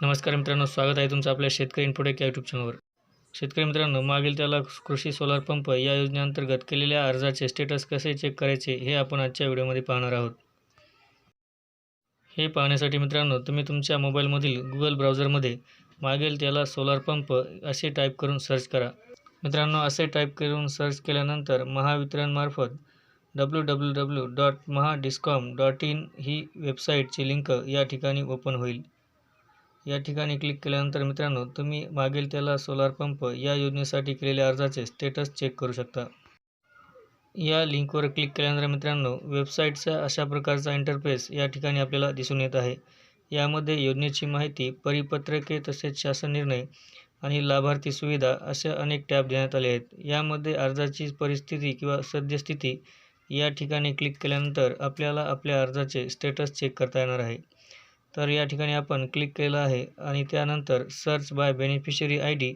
नमस्कार मित्रांनो स्वागत आहे तुमचं आपल्या शेतकरी इन्फोटेक या यूट्यूब चॅनलवर शेतकरी मित्रांनो मागील त्याला कृषी सोलार पंप या योजनेअंतर्गत केलेल्या अर्जाचे स्टेटस कसे चेक करायचे हे आपण आजच्या व्हिडिओमध्ये पाहणार आहोत. हे पाहण्यासाठी मित्रांनो तुम्ही तुमच्या मोबाईलमधील गुगल ब्राउझरमध्ये मागेल त्याला सोलार पंप असे टाईप करून सर्च करा. मित्रांनो असे टाईप करून सर्च केल्यानंतर महावितरणमार्फत W W W dot Mahadiscom dot in ही वेबसाईटची लिंक या ठिकाणी ओपन होईल. या ठिकाणी क्लिक केल्यानंतर मित्रांनो तुम्ही मागेल त्याला सोलार पंप या योजनेसाठी केलेल्या अर्जाचे स्टेटस चेक करू शकता. या लिंकवर क्लिक केल्यानंतर मित्रांनो वेबसाईटचा अशा प्रकारचा इंटरफेस या ठिकाणी आपल्याला दिसून येत आहे. यामध्ये योजनेची माहिती परिपत्रके तसेच शासन निर्णय आणि लाभार्थी सुविधा अशा अनेक टॅब देण्यात आले आहेत. यामध्ये अर्जाची परिस्थिती किंवा सद्यस्थिती या ठिकाणी क्लिक केल्यानंतर आपल्याला आपल्या अर्जाचे स्टेटस चेक करता येणार आहे. तर या ठिकाणी आपण क्लिक केलं आहे आणि त्यानंतर search by beneficiary I D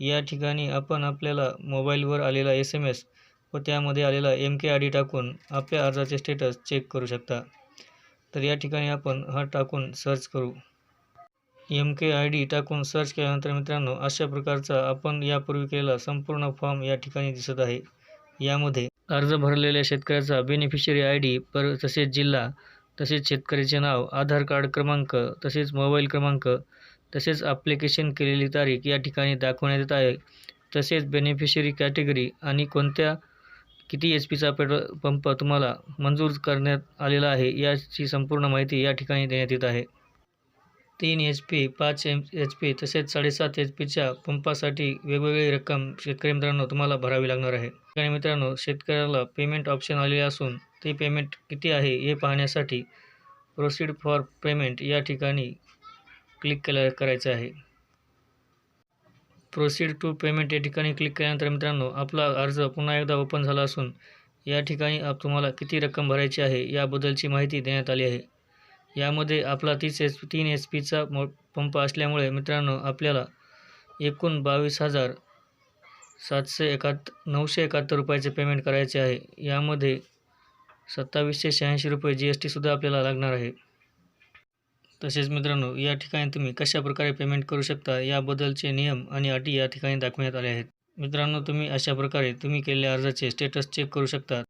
या ठिकाणी आपण आपल्याला मोबाईलवर आलेला एस एम एस व त्यामध्ये आलेला एम के आय डी टाकून आपल्या अर्जाचे स्टेटस चेक करू शकता. तर या ठिकाणी आपण हा टाकून सर्च करू. एम के आय डी टाकून सर्च केल्यानंतर मित्रांनो अशा प्रकारचा आपण यापूर्वी केलेला संपूर्ण फॉर्म या ठिकाणी दिसत आहे. यामध्ये अर्ज भरलेल्या शेतकऱ्याचा बेनिफिशरी आय डी पर तसेच जिल्हा तसेच शेतकऱ्याचे नाव आधार कार्ड क्रमांक तसेच मोबाईल क्रमांक तसेच ॲप्लिकेशन केलेली तारीख या ठिकाणी दाखवण्यात येत आहे. तसेच बेनिफिशरी कॅटेगरी आणि कोणत्या किती एच पीचा पेट्रोल पंप तुम्हाला मंजूर करण्यात आलेला आहे याची संपूर्ण माहिती या ठिकाणी देण्यात येत आहे. तीन एच पी पाच एम एच पी तसेच साडेसात एच पीच्या पंपासाठी वेगवेगळी रक्कम शेतकरी मित्रांनो तुम्हाला भरावी लागणार आहे. आणि मित्रांनो शेतकऱ्याला पेमेंट ऑप्शन आलेले असून ते पेमेंट किती आहे हे पाहण्यासाठी प्रोसीड फॉर पेमेंट या ठिकाणी क्लिक केल्या करायचं आहे. प्रोसीड टू पेमेंट या ठिकाणी क्लिक केल्यानंतर मित्रांनो आपला अर्ज पुन्हा एकदा ओपन झाला असून या ठिकाणी आप तुम्हाला किती रक्कम भरायची आहे याबद्दलची माहिती देण्यात आली आहे. यामध्ये आपला तीस एच तीन एच पीचा मो पंप असल्यामुळे मित्रांनो आपल्याला एकूण बावीस हजार सातशे एकाहत्तर नऊशे एकाहत्तर रुपयाचे पेमेंट करायचे आहे. यामध्ये सत्तावीसशे शहाऐंशी रुपये जी एस टीसुद्धा आपल्याला लागणार आहे. तसेच मित्रांनो या ठिकाणी तुम्ही कशा प्रकारे पेमेंट करू शकता याबद्दलचे नियम आणि अटी या ठिकाणी दाखवण्यात आले आहेत. मित्रांनो तुम्ही अशा प्रकारे तुम्ही केलेल्या अर्जाचे स्टेटस चेक करू शकता.